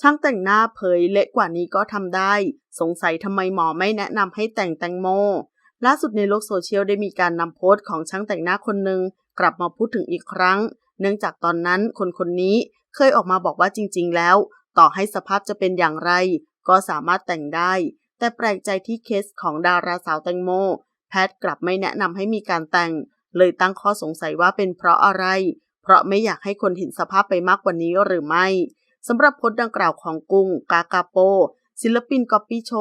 ช่างแต่งหน้าเผยเละกว่านี้ก็ทำได้ สงสัยทำไมหมอไม่แนะนำให้แต่งแตงโม ล่าสุดในโลกโซเชียลได้มีการนำโพสต์ของช่างแต่งหน้าคนหนึ่งกลับมาพูดถึงอีกครั้ง เนื่องจากตอนนั้นคนคนนี้เคยออกมาบอกว่าจริง ๆ แล้ว ต่อให้สภาพจะเป็นอย่างไร ก็สามารถแต่งได้ แต่แปลกใจที่เคสของดาราสาวแตงโม แพทย์กลับไม่แนะนำให้มีการแต่ง เลยตั้งข้อสงสัยว่าเป็นเพราะอะไร เพราะไม่อยากให้คนเห็นสภาพไปมากกว่านี้หรือไม่ สำหรับโพสต์ดังกล่าวของกุ้ง กากาโป ศิลปินก๊อปปี้โช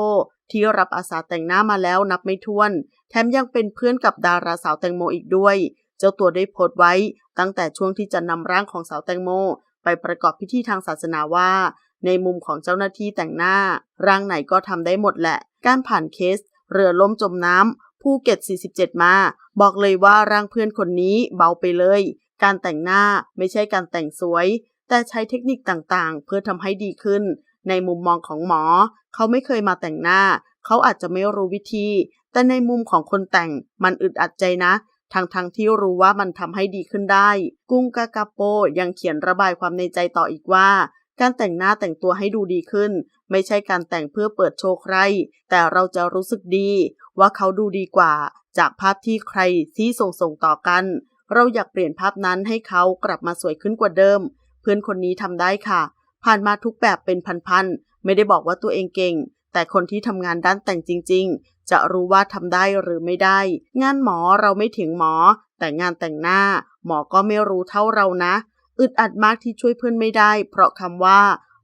ที่รับอาสาแต่งหน้ามาแล้วนับไม่ถ้วน แถมยังเป็นเพื่อนกับดาราสาวแตงโมอีกด้วย เจ้าตัวได้โพสต์ไว้ ตั้งแต่ช่วงที่จะนำร่างของสาวแตงโม ไปประกอบพิธีทางศาสนาว่า ในมุมของเจ้าหน้าที่แต่งหน้า ร่างไหนก็ทำได้หมดแหละ การผ่านเคส เรือล่มจมน้ำภูเก็ต 47 มา บอกเลยว่าร่างเพื่อนคนนี้เบาไปเลย การแต่งหน้าไม่ใช่การแต่งสวย แต่ใช้เทคนิคต่างๆ เพื่อทำให้ดีขึ้น ในมุมมองของหมอ เขาไม่เคยมาแต่งหน้า เขาอาจจะไม่รู้วิธี แต่ในมุมของคนแต่งมันอึดอัดใจนะทั้งๆทที่รู้ว่ามันทำให้ดีขึ้นได้ กุ้งกากาโปยังเขียนระบายความในใจต่ออีกว่า การแต่งหน้าแต่งตัวให้ดูดีขึ้น ไม่ใช่การแต่งเพื่อเปิดโชว์ใคร แต่เราจะรู้สึกดี ว่าเขาดูดีกว่า จากภาพที่ใครที่ส่งส่งต่อกัน เราอยากเปลี่ยนภาพนั้นให้เขากลับมาสวยขึ้นกว่าเดิม พื่อนคนนี้ทำได้ค่ะ ผ่านมาทุกแบบเป็นพันๆ ไม่ได้บอกว่าตัวเองเก่ง แต่คนที่ทำงานด้านแต่งจริง ๆ จะรู้ว่าทำได้หรือไม่ได้ งานหมอเราไม่ถึงหมอ แต่งานแต่งหน้า หมอก็ไม่รู้เท่าเรานะ อึดอัดมากที่ช่วยเพื่อนไม่ได้ เพราะคำว่า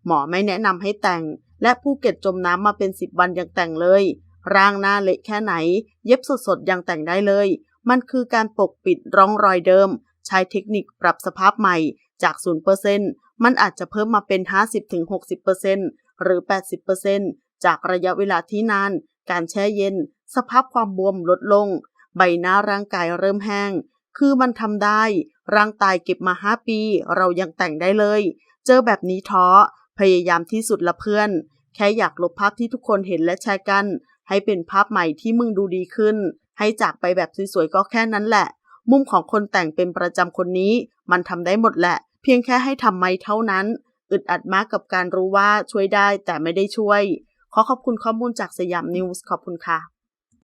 หมอไม่แนะนำให้แต่ง และภูเก็ตจมน้ำมาเป็นสิบวันยังแต่งเลย ร่างหน้าเละแค่ไหน เย็บสดๆยังแต่งได้เลย มันคือการปกปิดร่องรอยเดิม ใช้เทคนิคปรับสภาพใหม่ จาก 0%มันอาจจะเพิ่มมาเป็น 50-60%หรือ 80%จากระยะเวลาที่นาน การแช่เย็น สภาพความบวมลดลง ใบหน้าร่างกายเริ่มแห้ง คือมันทำได้ ร่างตายเก็บมา 5 ปี เรายังแต่งได้เลย เจอแบบนี้ท้อ พยายามที่สุดละเพื่อน แค่อยากลบภาพที่ทุกคนเห็นและแชร์กัน ให้เป็นภาพใหม่ที่มึงดูดีขึ้น ให้จากไปแบบสวยๆก็แค่นั้นแหละมุมของคนแต่งเป็นประจำคนนี้ มันทำได้หมดแหละ เพียงแค่ให้ทำไม่เท่านั้น อึดอัดมากกับการรู้ว่าช่วยได้แต่ไม่ได้ช่วย ขอขอบคุณข้อมูลจากสยามนิวส์ขอบคุณค่ะ